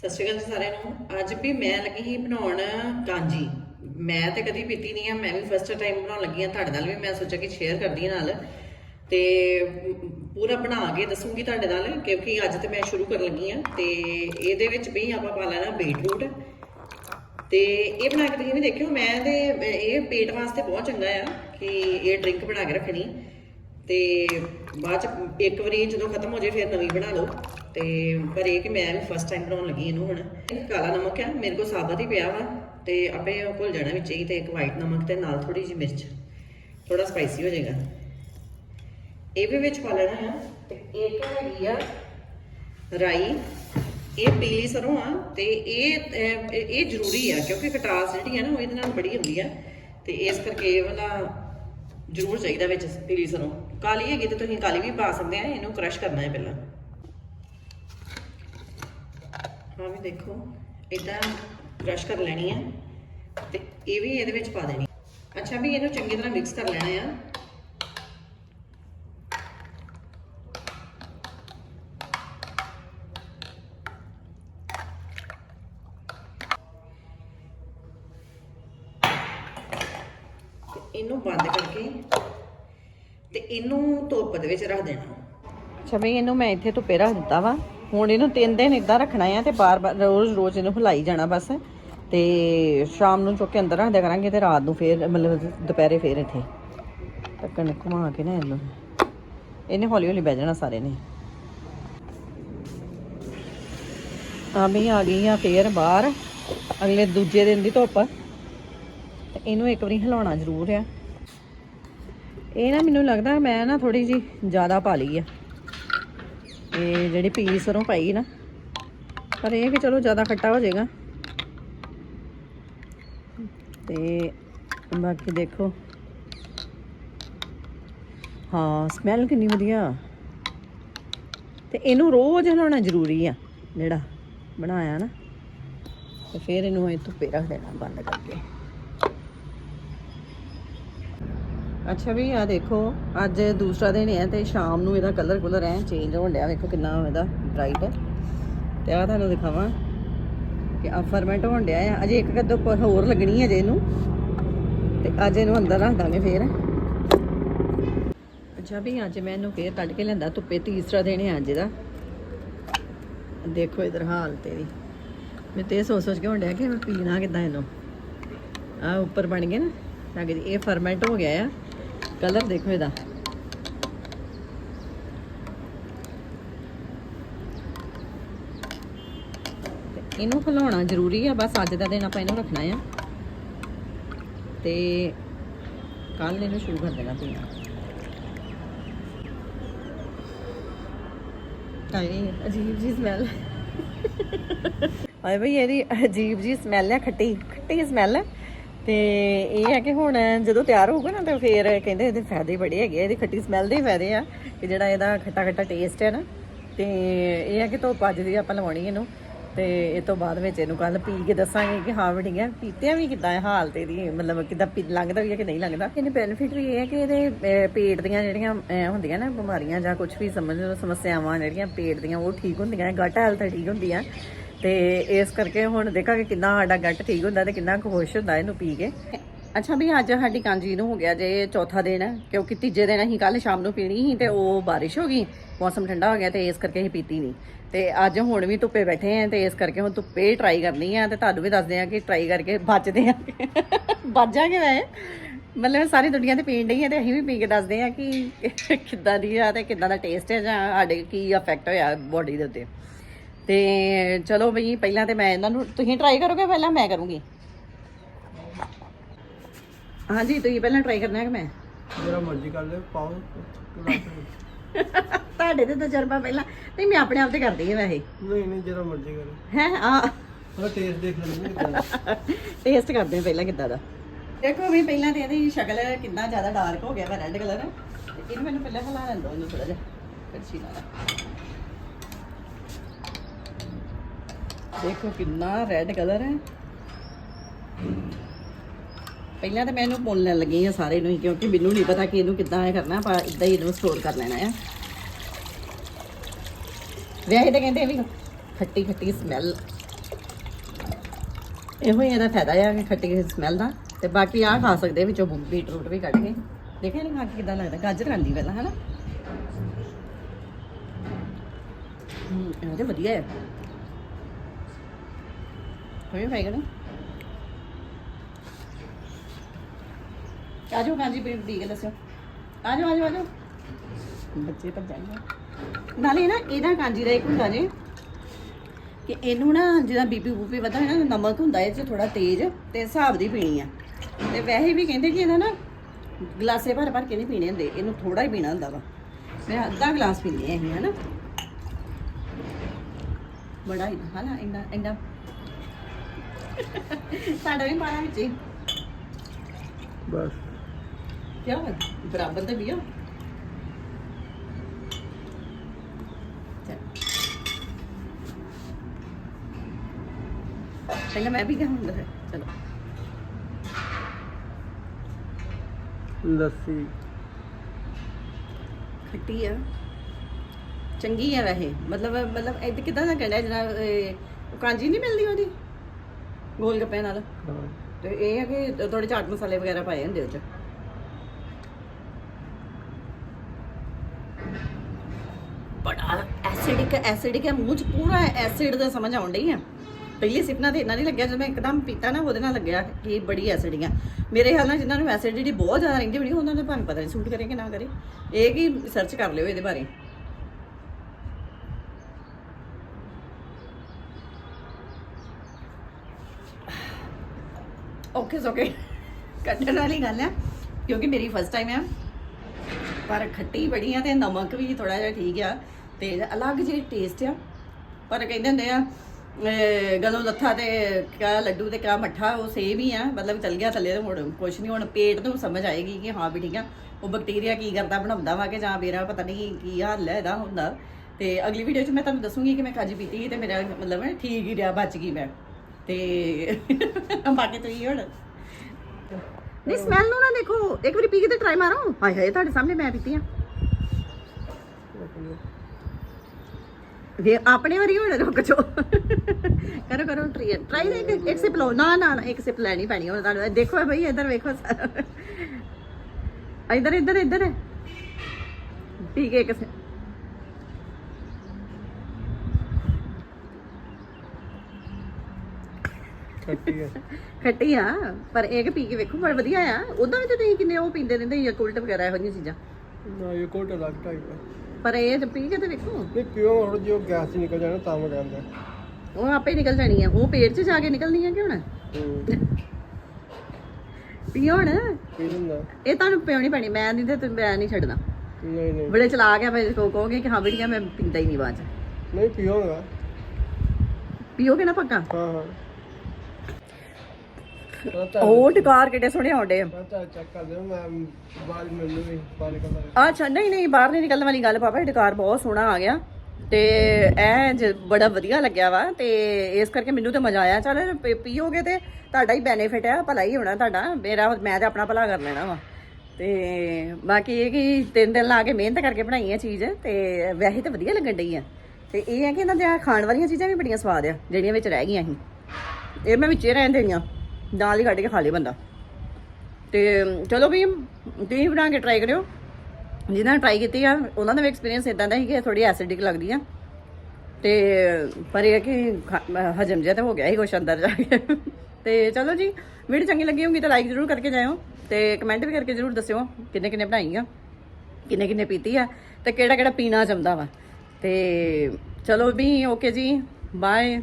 ਸਤਿ ਸ਼੍ਰੀ ਅਕਾਲ ਜੀ ਸਾਰਿਆਂ ਨੂੰ। ਅੱਜ ਵੀ ਮੈਂ ਲੱਗੀ ਸੀ ਬਣਾਉਣ ਕਾਂਜੀ ਮੈਂ ਤੇ ਕਦੀ ਪੀਤੀ ਨਹੀਂ ਆ, ਮੈਂ ਵੀ ਫਸਟ ਟਾਈਮ ਬਣਾਉਣ ਲੱਗੀ ਆ। ਤੁਹਾਡੇ ਨਾਲ ਵੀ ਮੈਂ ਸੋਚਿਆ ਕਿ ਸ਼ੇਅਰ ਕਰਦੀ ਹਾਂ ਨਾਲ। ਤੇ ਪੂਰਾ ਬਣਾ ਕੇ ਦੱਸੂਗੀ ਤੁਹਾਡੇ ਨਾਲ, ਕਿਉਂਕਿ ਅੱਜ ਤੇ ਮੈਂ ਸ਼ੁਰੂ ਕਰਨ ਲੱਗੀ ਆ। ਤੇ ਇਹਦੇ ਵਿੱਚ ਵੀ ਆਪਾਂ ਪਾ ਲੈਣਾ ਬੀਟਰੂਟ ਤੇ ਇਹ ਬਣਾ ਕੇ ਤੁਸੀਂ ਵੀ ਦੇਖਿਓ, ਮੈਂ ਤੇ, ਇਹ ਪੇਟ ਵਾਸਤੇ ਬਹੁਤ ਚੰਗਾ ਆ ਕਿ ਇਹ ਡਰਿੰਕ ਬਣਾ ਕੇ ਰੱਖਣੀ। ਤੇ ਬਾਅਦ ਚ ਇੱਕ ਵਾਰੀ ਜਦੋਂ ਖਤਮ ਹੋ ਜੇ ਫਿਰ ਨਵੀਂ ਬਣਾ ਲਓ। ਤੇ ਪਰ ਇਹ ਕਿ ਮੈਂ ਵੀ ਫਸਟ ਟਾਈਮ ਬਣਾਉਣ ਲੱਗੀ ਇਹਨੂੰ ਹੁਣ। ਕਾਲਾ ਨਮਕ ਹੈ ਮੇਰੇ ਕੋਲ ਸਾਬਤ ਹੀ ਪਿਆ ਵਾ, ਤੇ ਆਪੇ ਉਹ ਘੁਲ ਜਾਣਾ ਵਿੱਚ ਹੀ, ਤੇ ਇੱਕ ਵਾਈਟ ਨਮਕ ਤੇ ਨਾਲ ਥੋੜੀ ਜਿਹੀ ਮਿਰਚ। ਥੋੜਾ ਸਪਾਈਸੀ ਹੋ ਜਾਏਗਾ। ਇਹ ਵੀ ਵਿੱਚ ਪਾ ਲੈਣਾ ਆ, ਤੇ ਇੱਕ ਹੈਗੀ ਆ ਰਾਈ। ਇਹ ਪੀਲੀ ਸਰੋਂ ਆ, ਤੇ ਇਹ ਇਹ ਜ਼ਰੂਰੀ ਆ, ਕਿਉਂਕਿ ਖਟਾਸ ਜਿਹੜੀ ਆ ਨਾ, ਉਹ ਇਹਦੇ ਨਾਲ ਬੜੀ ਹੁੰਦੀ ਆ। ਤੇ ਇਸ ਕਰਕੇ ਇਹ ਵਾਲਾ ਜ਼ਰੂਰ ਚਾਹੀਦਾ ਵਿੱਚ ਪੀਲੀ ਸਰੋਂ ਕਾਲੀ ਹੈਗੀ ਤੇ ਤੁਸੀਂ ਕਾਲੀ ਵੀ ਪਾ ਸਕਦੇ ਆ, ਇਹਨੂੰ ਕ੍ਰਸ਼ ਕਰਨਾ ਹੈ ਪਹਿਲਾਂ। ਹਾਂ ਵੀ ਦੇਖੋ ਇਦਾਂ ਕ੍ਰਸ਼ ਕਰ ਲੈਣੀ ਹੈ ਤੇ ਇਹ ਵੀ ਇਹਦੇ ਵਿੱਚ ਪਾ ਦੇਣੀ ਅੱਛਾ ਵੀ ਇਹਨੂੰ ਚੰਗੀ ਤਰ੍ਹਾਂ ਮਿਕਸ ਕਰ ਲੈਣਾ ਆ। ਇਹਨੂੰ ਬੰਦ ਕਰਕੇ ਤੇ ਇਹਨੂੰ ਧੁੱਪ ਦੇ ਵਿੱਚ ਰੱਖ ਦੇਣਾ। ਅੱਛਾ ਵੀ ਇਹਨੂੰ ਮੈਂ ਇੱਥੇ ਧੁੱਪੇ ਰੱਖ ਦਿੱਤਾ ਵਾ। ਹੁਣ ਇਹਨੂੰ ਤਿੰਨ ਦਿਨ ਇਦਾਂ ਰੱਖਣਾ ਆ ਤੇ ਬਾਰ-ਬਾਰ ਰੋਜ਼-ਰੋਜ਼ ਇਹਨੂੰ ਹਿਲਾਈ ਜਾਣਾ ਬਸ। ਤੇ ਸ਼ਾਮ ਨੂੰ ਚੁੱਕ ਕੇ ਅੰਦਰ ਰੱਖ ਦਿਆ ਕਰਾਂਗੇ ਤੇ ਰਾਤ ਨੂੰ ਫੇਰ, ਮਤਲਬ ਦੁਪਹਿਰੇ ਫੇਰ ਇੱਥੇ। ਢੱਕਣ ਘੁਮਾ ਕੇ ਨਾ ਇਹਨੂੰ। ਇਹਨੇ ਹੌਲੀ-ਹੌਲੀ ਬਹਿ ਜਾਣਾ ਸਾਰੇ ਨੇ। ਆ ਆ ਗਈ ਆ ਫੇਰ ਬਾਹਰ। ਅਗਲੇ ਦੂਜੇ ਦਿਨ ਦੀ ਧੁੱਪ। ਤੇ ਇਹਨੂੰ ਇੱਕ ਵਾਰੀ ਹਿਲਾਉਣਾ ਜ਼ਰੂਰ ਆ। ਇਹ ਨਾ ਮੈਨੂੰ ਲੱਗਦਾ ਮੈਂ ਨਾ ਥੋੜੀ ਜੀ ਜ਼ਿਆਦਾ ਪਾ ਲਈ ਆ। ਇਹ ਜਿਹੜੀ ਪੀਸ ਸਰੋਂ ਪਾਈ ਨਾ, ਪਰ ਇਹ ਕਿ ਚਲੋ ਜ਼ਿਆਦਾ ਖੱਟਾ ਹੋ ਜਾਏਗਾ। ਤੇ ਬਾਕੀ ਦੇਖੋ। ਹਾਂ ਸਮੈਲ ਕਿੰਨੀ ਵਧੀਆ। ਤੇ ਇਹਨੂੰ ਰੋਜ਼ ਹਿਲਾਉਣਾ ਜ਼ਰੂਰੀ ਆ, ਜਿਹੜਾ ਬਣਾਇਆ ਨਾ। ਤੇ ਫਿਰ ਇਹਨੂੰ ਇਹ ਧੁੱਪੇ ਰੱਖ ਦੇਣਾ ਬੰਦ ਕਰਕੇ। ਅੱਛਾ ਵੀ ਆ ਦੇਖੋ, ਅੱਜ ਦੂਸਰਾ ਦਿਨ ਹੈ ਤੇ ਸ਼ਾਮ ਨੂੰ ਇਹਦਾ ਕਲਰ ਕੁਲਰ ਐ ਚੇਂਜ ਹੋਣ ਡਿਆ। ਵੇਖੋ ਕਿੰਨਾ ਇਹਦਾ ਬ੍ਰਾਈਟ ਤੇ ਆ ਤੁਹਾਨੂੰ ਦਿਖਾਵਾਂ ਕਿ ਆ ਫਰਮੈਂਟ ਹੋਣ ਡਿਆ ਆ। ਅਜੇ ਇੱਕ ਕੱਦੋ ਹੋਰ ਲੱਗਣੀ ਹੈ ਜੇ ਇਹਨੂੰ। ਤੇ ਅੱਜ ਇਹਨੂੰ ਅੰਦਰ ਰੱਖ ਦਾਂਗੇ ਫੇਰ। ਅੱਛਾ ਵੀ ਅੱਜ ਮੈਂ ਇਹਨੂੰ ਫੇਰ ਕੱਢ ਕੇ ਲੈਂਦਾ ਧੁੱਪੇ, ਤੀਸਰਾ ਦਿਨ ਹੈ ਅੱਜ ਦਾ ਦੇਖੋ ਇਧਰ ਹਾਲ ਤੇਰੀ ਮੈਂ ਤੇ ਇਹ ਸੋਚ ਸੋਚ ਕੇ ਹੋਣ ਡਿਆ ਕਿ ਮੈਂ ਪੀਣਾ ਕਿੱਦਾਂ ਇਹਨੂੰ। ਆ ਉੱਪਰ ਬਣ ਗਏ ਨਾ। ਲੱਗ ਜੀ, ਇਹ ਫਰਮੈਂਟ ਹੋ ਗਿਆ ਆ। ਕਲਰ ਦੇਖੋ ਇਹਦਾ। ਇਹਨੂੰ ਹਿਲਾਉਣਾ ਜ਼ਰੂਰੀ ਆ, ਬਸ ਅੱਜ ਦਾ ਦਿਨ ਆਪਾਂ ਇਹਨੂੰ ਰੱਖਣਾ ਆ। ਤੇ ਕੱਲ ਇਹਨੂੰ ਸ਼ੁਰੂ ਕਰ ਦੇਣਾ ਪੀਣਾ ਆਏ ਅਜੀਬ ਜੀ ਸਮੈਲ ਆਏ ਬਈ, ਇਹਦੀ ਅਜੀਬ ਜੀ ਸਮੈਲ ਹੈ ਖੱਟੀ ਖੱਟੀ ਸਮੈਲ ਤੇ ਇਹ ਹੈ ਕਿ ਹੁਣ ਜਦੋਂ ਤਿਆਰ ਹੋਊਗਾ ਨਾ ਤਾਂ ਫਿਰ ਕਹਿੰਦੇ ਇਹਦੇ ਫਾਇਦੇ ਬੜੇ ਹੈਗੇ ਆ, ਇਹਦੀ ਖੱਟੀ ਸਮੈਲ ਦੇ ਫਾਇਦੇ ਆ ਕਿ ਜਿਹੜਾ ਇਹਦਾ ਖੱਟਾ ਖੱਟਾ ਟੇਸਟ ਹੈ ਨਾ ਤੇ ਇਹ ਹੈ ਕਿ ਧੁੱਪ ਅੱਜ ਦੀ ਆਪਾਂ ਲਵਾਉਣੀ ਇਹਨੂੰ ਤੇ ਇਹ ਤੋਂ ਬਾਅਦ ਵਿੱਚ ਇਹਨੂੰ ਕੱਲ ਪੀ ਕੇ ਦੱਸਾਂਗੇ ਕਿ ਹਾਂ ਬੜੀਆਂ ਪੀਤਿਆਂ ਵੀ ਕਿਦਾਂ ਹੈ ਹਾਲਤ ਇਹਦੀ ਮਤਲਬ ਕਿਦਾਂ ਲੰਘਦਾ ਵੀ ਹੈ ਕਿ ਨਹੀਂ ਲੰਘਦਾ ਇਹਨੇ ਬੈਨੀਫਿਟ ਵੀ ਇਹ ਹੈ ਕਿ ਇਹਦੇ ਪੇਟ ਦੀਆਂ ਜਿਹੜੀਆਂ ਹੁੰਦੀਆਂ ਨਾ ਬਿਮਾਰੀਆਂ ਜਾਂ ਕੁਝ ਵੀ ਸਮਝ ਲਓ ਸਮੱਸਿਆਵਾਂ ਜਿਹੜੀਆਂ ਪੇਟ ਦੀਆਂ ਉਹ ਠੀਕ ਹੁੰਦੀਆਂ ਗਟ ਹੈਲਥ ਠੀਕ ਹੁੰਦੀ ਆ। ਤੇ ਇਸ ਕਰਕੇ ਹੁਣ ਦੇਖਾਂਗੇ ਕਿੰਨਾ ਸਾਡਾ ਗੱਟ ਠੀਕ ਹੁੰਦਾ ਤੇ ਕਿੰਨਾ ਕੁ ਖੁਸ਼ ਹੁੰਦਾ ਇਹਨੂੰ ਪੀ ਕੇ। ਅੱਛਾ ਵੀ ਅੱਜ ਸਾਡੀ ਕਾਂਜੀ ਨੂੰ ਹੋ ਗਿਆ ਜੇ ਚੌਥਾ ਦਿਨ ਹੈ ਕਿਉਂਕਿ ਤੀਜੇ ਦਿਨ ਅਸੀਂ ਕੱਲ ਸ਼ਾਮ ਨੂੰ ਪੀਣੀ ਸੀ ਤੇ ਉਹ ਬਾਰਿਸ਼ ਹੋ ਗਈ, ਮੌਸਮ ਠੰਡਾ ਹੋ ਗਿਆ ਤੇ ਇਸ ਕਰਕੇ ਅਸੀਂ ਪੀਤੀ ਨਹੀਂ। ਤੇ ਅੱਜ ਹੁਣ ਵੀ ਧੁੱਪੇ ਬੈਠੇ ਆਂ ਤੇ ਇਸ ਕਰਕੇ ਹੁਣ ਧੁੱਪੇ ਟਰਾਈ ਕਰਨੀ ਆ ਤੇ ਤੁਹਾਨੂੰ ਵੀ ਦੱਸਦੇ ਆ ਕਿ ਟਰਾਈ ਕਰਕੇ ਬਚਦੇ ਆ। ਬਚ ਜਾਗੇ ਵੈ ਮਤਲਬ ਸਾਰੀ ਦੁਨੀਆ ਤੇ ਪੀਣ ਡਈ ਆ ਤੇ ਅਸੀਂ ਵੀ ਪੀ ਕੇ ਦੱਸਦੇ ਆ ਕਿ ਕਿੱਦਾਂ ਦੀ ਆ ਤੇ ਕਿੱਦਾਂ ਦਾ ਟੇਸਟ ਹੈ ਜਾਂ ਸਾਡੇ ਕੀ ਇਫੈਕਟ ਹੋਇਆ ਬੋਡੀ ਦੇ ਉੱਤੇ। ਤੇ ਚਲੋ ਬਈ ਪਹਿਲਾਂ ਤੇ ਮੈਂ ਇਹਨਾਂ ਨੂੰ ਤੁਸੀਂ ਟਰਾਈ ਕਰੋਗੇ ਪਹਿਲਾਂ? ਮੈਂ ਕਰੂੰਗੀ। ਹਾਂਜੀ ਤੁਸੀਂ ਪਹਿਲਾਂ ਟਰਾਈ ਕਰਨਾ ਹੈ ਕਿ ਮੈਂ? ਜਿਹੜਾ ਮਰਜ਼ੀ ਕਰ ਲੈ ਪਾਓ ਤੁਹਾਡੇ ਤੇ ਤਜਰਬਾ ਪਹਿਲਾਂ। ਨਹੀਂ ਮੈਂ ਆਪਣੇ ਆਪ ਤੇ ਕਰਦੀ ਹਾਂ ਵੈਸੇ। ਨਹੀਂ ਨਹੀਂ ਜਿਹੜਾ ਮਰਜ਼ੀ ਕਰੇ। ਹੈ? ਆ। ਉਹਦਾ ਟੇਸਟ ਦੇਖ ਲੈਂਦੇ ਕਿਦਾਂ ਟੇਸਟ ਕਰਦੇ ਹਾਂ ਪਹਿਲਾਂ ਕਿੱਦਾਂ ਦਾ। ਦੇਖੋ ਵੀ ਪਹਿਲਾਂ ਤੇ ਇਹਦੀ ਸ਼ਕਲ ਕਿੰਨਾ ਜ਼ਿਆਦਾ ਡਾਰਕ ਹੋ ਗਿਆ ਵਾ ਰੈੱਡ ਕਲਰ ਇਹਨੂੰ ਮੈਨੂੰ ਪਹਿਲਾਂ ਹਿਲਾ ਲੈਣ ਦਿਓ ਇਹਨੂੰ ਥੋੜਾ ਜਿਹਾ। ਕੜਛੀ ਨਾਲ ਦੇਖੋ ਕਿੰਨਾ ਰੈੱਡ ਕਲਰ ਹੈ। ਪਹਿਲਾਂ ਤਾਂ ਮੈਂ ਇਹਨੂੰ ਪੁੰਨਣ ਲੱਗੀ ਆ ਸਾਰੇ ਨੂੰ ਹੀ, ਕਿਉਂਕਿ ਮੈਨੂੰ ਨਹੀਂ ਪਤਾ ਕਿ ਇਹਨੂੰ ਕਿੱਦਾਂ ਇਹ ਕਰਨਾ ਪਰ ਇਦਾਂ ਹੀ ਇਹਨੂੰ ਸਟੋਰ ਕਰ ਲੈਣਾ ਆ। ਵੈਸੇ ਤਾਂ ਕਹਿੰਦੇ ਵੀ ਖੱਟੀ ਖੱਟੀ ਸਮੈਲ ਇਹੋ ਹੀ ਇਹਦਾ ਫਾਇਦਾ ਆ ਕਿ ਖੱਟੀ ਸਮੈਲ ਦਾ, ਤੇ ਬਾਕੀ ਆ ਖਾ ਸਕਦੇ ਵਿੱਚੋਂ ਬੀਟਰੂਟ ਵੀ ਕੱਢ ਕੇ। ਦੇਖਿਆ ਇਹਨੂੰ ਖਾ ਕੇ ਕਿਦਾਂ ਲੱਗਦਾ, ਗਾਜਰ ਖਾਂਦੀ ਪਹਿਲਾਂ, ਹਨਾ? ਹੂੰ, ਇਹ ਤੇ ਵਧੀਆ ਹੈ ਹੋਈ ਖਾਏਗਾ ਨਾ। ਆਜੋ ਕਾਂਜੀ ਪੀ ਪੀ ਕੇ ਦੱਸਿਓ। ਆਜੋ ਆਜੋ ਆਜੋ। ਬੱਚੇ ਤਾਂ ਨਾਲੇ ਨਾ ਇਹਦਾ ਕਾਂਜੀ ਦਾ ਇੱਕ ਹੁੰਦਾ ਜੇ ਕਿ ਇਹਨੂੰ ਨਾ ਜਿਹਦਾ ਬੀਪੀ ਬੂਪੀ ਵਧਾ ਹੈ ਨਾ, ਨਮਕ ਹੁੰਦਾ ਇਹ ਚ ਥੋੜਾ ਤੇਜ਼ ਤੇ ਹਿਸਾਬ ਦੀ ਪੀਣੀ ਆ। ਤੇ ਵੈਸੇ ਵੀ ਕਹਿੰਦੇ ਕਿ ਇਹਦਾ ਨਾ ਗਲਾਸੇ ਭਰ ਭਰ ਕੇ ਨਹੀਂ ਪੀਣੇ ਹੁੰਦੇ, ਇਹਨੂੰ ਥੋੜਾ ਹੀ ਪੀਣਾ ਹੁੰਦਾ ਵਾ। ਮੈਂ ਅੱਧਾ ਗਲਾਸ ਪੀਂਦੇ ਆ ਇਹ, ਹਨਾ। ਬੜਾ ਹੀ, ਹਨਾ, ਇੰਨਾ ਇੰਨਾ ਸਾਡਾ ਵੀ ਪਾਣਾ ਵਿੱਚ ਹੀ। ਬਸ। ਕਿਉਂ ਬਰਾਬਰ ਤੇ ਪੀਓ ਮੈਂ ਵੀ ਕਿਹਾ ਹੁੰਦਾ ਹੈ। ਚਲੋ। ਲੱਸੀ। ਖੱਟੀ ਆ। ਚੰਗੀ ਆ ਵੈਸੇ। ਮਤਲਬ ਮਤਲਬ ਇਹ ਕਿਦਾਂ ਦਾ ਕਹਿੰਦਾ ਜਿਹੜਾ ਕਾਂਜੀ ਨਹੀਂ ਮਿਲਦੀ ਉਹਦੀ? ਗੋਲ ਗੱਪੇ ਨਾਲ। ਹਾਂ। ਤੇ ਇਹ ਹੈ ਕਿ ਥੋੜੇ ਚਾਟ ਮਸਾਲੇ ਵਗੈਰਾ ਪਾਏ ਹੁੰਦੇ ਉਹ ਚ। ਬੜਾ ਐਸਿਡਿਕ ਐਸਿਡਿਕ ਹੈ ਮੂੰਹ ਚ ਪੂਰਾ ਐਸਿਡ ਦਾ ਸਮਝ ਆਉਣ ਡਈ ਆ। ਪਹਿਲੀ ਸਿਪ ਨਾਲ ਤੇ ਇੰਨਾ ਨਹੀਂ ਲੱਗਿਆ ਜਦੋਂ ਮੈਂ ਇੱਕਦਮ ਪੀਤਾ ਨਾ ਉਹਦੇ ਨਾਲ ਲੱਗਿਆ ਕਿ ਬੜੀ ਐਸਿਡਿਕ ਆ। ਮੇਰੇ ਖਿਆਲ ਨਾਲ ਜਿਨ੍ਹਾਂ ਨੂੰ ਐਸਿਡਿਟੀ ਬਹੁਤ ਜ਼ਿਆਦਾ ਰਹਿੰਦੀ ਹੋਣੀ ਉਹਨਾਂ ਨੂੰ ਭਾਵੇਂ ਪਤਾ ਨਹੀਂ ਸੂਟ ਕਰੇ ਕਿ ਨਾ ਕਰੇ। ਇਹ ਕੀ ਸਰਚ ਕਰ ਲਿਓ ਇਹਦੇ ਬਾਰੇ। ਓਕੇ ਓਕੇ ਕੱਢਣ ਵਾਲੀ ਗੱਲ ਆ ਕਿਉਂਕਿ ਮੇਰੀ ਫਸਟ ਟਾਈਮ ਆ ਪਰ ਖੱਟੀ ਬੜੀ ਆ ਤੇ ਨਮਕ ਵੀ ਥੋੜਾ ਜਿਹਾ ਠੀਕ ਆ ਤੇ ਅਲੱਗ ਜਿਹੀ ਟੇਸਟ ਆ। ਪਰ ਕਹਿੰਦੇ ਹੁੰਦੇ ਆ ਗਲੋਂ ਲੱਥਾ ਤੇ ਕਿਆ ਲੱਡੂ ਤੇ ਕਿਆ ਮੱਠਾ, ਉਹ ਸੇਮ ਹੀ ਆ। ਮਤਲਬ ਚੱਲ ਗਿਆ ਥੱਲੇ ਤੇ ਹੁਣ ਕੁਛ ਨਹੀਂ ਹੁਣ ਪੇਟ ਨੂੰ ਸਮਝ ਆਏਗੀ ਕਿ ਹਾਂ ਵੀ ਠੀਕ ਆ। ਉਹ ਬੈਕਟੀਰੀਆ ਕੀ ਕਰਦਾ, ਬਣਾਉਂਦਾ ਵਾ ਕਿ ਜਾਂ ਮੇਰਾ ਪਤਾ ਨਹੀਂ ਕੀ ਹਾਲ ਹੈ ਇਹਦਾ ਹੁੰਦਾ। ਤੇ ਅਗਲੀ ਵੀਡੀਓ 'ਚ ਮੈਂ ਤੁਹਾਨੂੰ ਦੱਸੂਗੀ ਕਿ ਮੈਂ ਕਾਜੀ ਪੀਤੀ ਸੀ ਤੇ ਮੇਰਾ ਮਤਲਬ ਠੀਕ ਹੀ ਰਿਹਾ, ਬਚ ਗਈ ਮੈਂ। ਤੇ ਬਾਕੀ ਤੁਸੀਂ ਹੁਣ। ਨਹੀਂ ਸਮੈਲ ਨੂੰ ਨਾ ਦੇਖੋ ਇੱਕ ਵਾਰੀ ਪੀ ਕੇ ਤੇ ਟਰਾਈ ਮਾਰੋ। ਹਾਏ ਹਾਏ ਤੁਹਾਡੇ ਸਾਹਮਣੇ ਮੈਂ ਪੀਤੀ ਆ। ਵੇ ਆਪਣੇ ਵਾਰੀ ਹੁਣ ਰੁਕ ਜਾਓ। ਕਰੋ ਕਰੋ ਟਰਾਈ ਟ੍ਰਾਈ ਦੇ ਇੱਕ ਸਿਪ ਲਓ। ਨਾ ਨਾ ਨਾ, ਇੱਕ ਸਿਪ ਲੈਣੀ ਪੈਣੀ ਹੁਣ ਤੁਹਾਨੂੰ। ਦੇਖੋ ਭਈ ਇੱਧਰ ਵੇਖੋ ਸਾਰਾ। ਇੱਧਰ ਇੱਧਰ ਇੱਧਰ। ਪੀ ਕੇ ਇੱਕ sip। ਖੱਟੀ ਹੈ ਖੱਟੀ ਆ ਪਰ ਇਹ ਕਿ ਪੀ ਕੇ ਵੇਖੋ ਬੜਾ ਵਧੀਆ ਆ। ਉਦਾਂ ਵੀ ਤਾਂ ਤੁਸੀਂ ਕਿੰਨੇ ਉਹ ਪੀਂਦੇ ਰਹਿੰਦੇ ਯਾਕੁਲਟ ਵਗੈਰਾ ਇਹੋ ਜਿਹੀਆਂ ਚੀਜ਼ਾਂ? ਨਾ ਇਹ ਕੋਟ ਅਲੱਗ ਟਾਈਪ ਹੈ ਪਰ ਇਹ ਤੇ ਪੀ ਕੇ ਤੇ ਵੇਖੋ। ਨਹੀਂ ਪਿਓ ਹੁਣ ਜੋ ਗੈਸ ਨਿਕਲ ਜਾਣਾ ਤਾਂ ਮੈਂ ਕਹਿੰਦਾ ਉਹ ਆਪੇ ਨਿਕਲ ਜਾਣੀ ਆ। ਉਹ ਪੇਟ 'ਚ ਜਾ ਕੇ ਨਿਕਲਣੀ ਆ ਕਿ ਹੁਣ? ਪੀਓ ਹੁਣ? ਪੀ ਲੈਂਦਾ ਇਹ ਤੁਹਾਨੂੰ ਪਿਉਣੀ ਪੈਣੀ ਮੈਂ ਨਹੀਂ ਤੇ ਮੈਂ ਨਹੀਂ ਛੱਡਣਾ। ਨਹੀਂ ਨਹੀਂ। ਬੜੇ ਚਲਾ ਗਿਆ ਮੈਂ ਕੋ ਕਹੋਗੇ ਕਿ ਹਾਂ ਬੜੀਆ ਮੈਂ ਪੀਂਦਾ ਹੀ ਨਹੀਂ ਬਾਅਦ 'ਚ। ਨਹੀਂ ਪੀਓਗਾ ਪੀਓਗੇ ਨਾ ਪੱਕਾ? ਹਾਂ ਹਾਂ। ਉਹ ਟਿਕਾਰ ਕਿੱਡੇ ਸੋਹਣੇ ਆਉਂਦੇ ਆ। ਤਾਂ ਚੈੱਕ ਕਰ ਮੈਂ ਬਾਲ ਮੈਨੂੰ ਵੀ ਬਾਲ ਨਿਕਲਦਾ ਅੱਛਾ ਨਹੀਂ ਨਹੀਂ ਬਾਹਰ ਨਹੀਂ ਨਿਕਲਣ ਵਾਲੀ ਗੱਲ ਪਾਪਾ ਇਹ ਟਿਕਾਰ ਬਹੁਤ ਸੋਹਣਾ ਆ ਗਿਆ। ਤੇ ਇਹ ਬੜਾ ਵਧੀਆ ਲੱਗਿਆ ਵਾ ਤੇ ਇਸ ਕਰਕੇ ਮੈਨੂੰ ਤੇ ਮਜ਼ਾ ਆਇਆ। ਚਲ ਪੀਓਗੇ ਤੇ ਤੁਹਾਡਾ ਹੀ ਬੈਨੀਫਿਟ ਆ ਭਲਾ ਹੀ ਹੋਣਾ ਤੁਹਾਡਾ। ਮੇਰਾ ਮੈਂ ਤੇ ਆਪਣਾ ਭਲਾ ਕਰ ਲੈਣਾ ਵਾ। ਤੇ ਬਾਕੀ ਇਹ ਕਿ ਤਿੰਨ ਦਿਨ ਲਾ ਕੇ ਮਿਹਨਤ ਕਰਕੇ ਬਣਾਈ ਆ ਚੀਜ਼ ਤੇ ਵੈਸੇ ਤਾਂ ਵਧੀਆ ਲੱਗਣ ਡਈ ਆ। ਤੇ ਇਹ ਹੈ ਕਿ ਇਹਨਾਂ ਦੇ ਖਾਣ ਵਾਲੀਆਂ ਚੀਜ਼ਾਂ ਵੀ ਬੜੀਆਂ ਸਵਾਦ ਆ ਜਿਹੜੀਆਂ ਵਿੱਚ ਰਹਿ ਗਈਆਂ ਸੀ। ਇਹ ਮੈਂ ਵਿੱਚੇ ਰਹਿਣ ਦੇਣੀਆਂ। ਦਾਲ ਹੀ ਕੱਢ ਕੇ ਖਾ ਲੇ ਬੰਦਾ। ਤੇ ਚਲੋ ਵੀ ਤੁਸੀਂ ਬਣਾ ਕੇ ਟਰਾਈ ਕਰਿਓ। ਜਿਨ੍ਹਾਂ ਨੇ ਟਰਾਈ ਕੀਤੀ ਆ, ਉਹਨਾਂ ਦਾ ਵੀ ਐਕਸਪੀਰੀਅੰਸ ਇਦਾਂ ਦਾ ਸੀ ਕਿ ਥੋੜੀ ਐਸਿਡਿਕ ਲੱਗਦੀ ਆ। ਤੇ ਪਰ ਇਹ ਹੈ ਕਿ ਖਾ- ਹਜਮ ਜਿਹਾ ਤਾਂ ਹੋ ਗਿਆ ਹੀ ਕੁਛ ਅੰਦਰ ਜਾ ਕੇ। ਤੇ ਚਲੋ ਜੀ, ਵੀਡੀਓ ਚੰਗੀ ਲੱਗੀ ਹੋਊਗੀ ਤਾਂ ਲਾਈਕ ਜ਼ਰੂਰ ਕਰਕੇ ਜਾਇਓ। ਤੇ ਕਮੈਂਟ ਵੀ ਕਰਕੇ ਜ਼ਰੂਰ ਦੱਸਿਓ ਕਿੰਨੇ ਕਿੰਨੇ ਬਣਾਈ ਆ, ਕਿੰਨੇ ਕਿੰਨੇ ਪੀਤੀ ਆ, ਤੇ ਕਿਹੜਾ ਕਿਹੜਾ ਪੀਣਾ ਚਾਹੁੰਦਾ ਵਾ। ਤੇ ਚਲੋ ਵੀ ਓਕੇ ਜੀ ਬਾਏ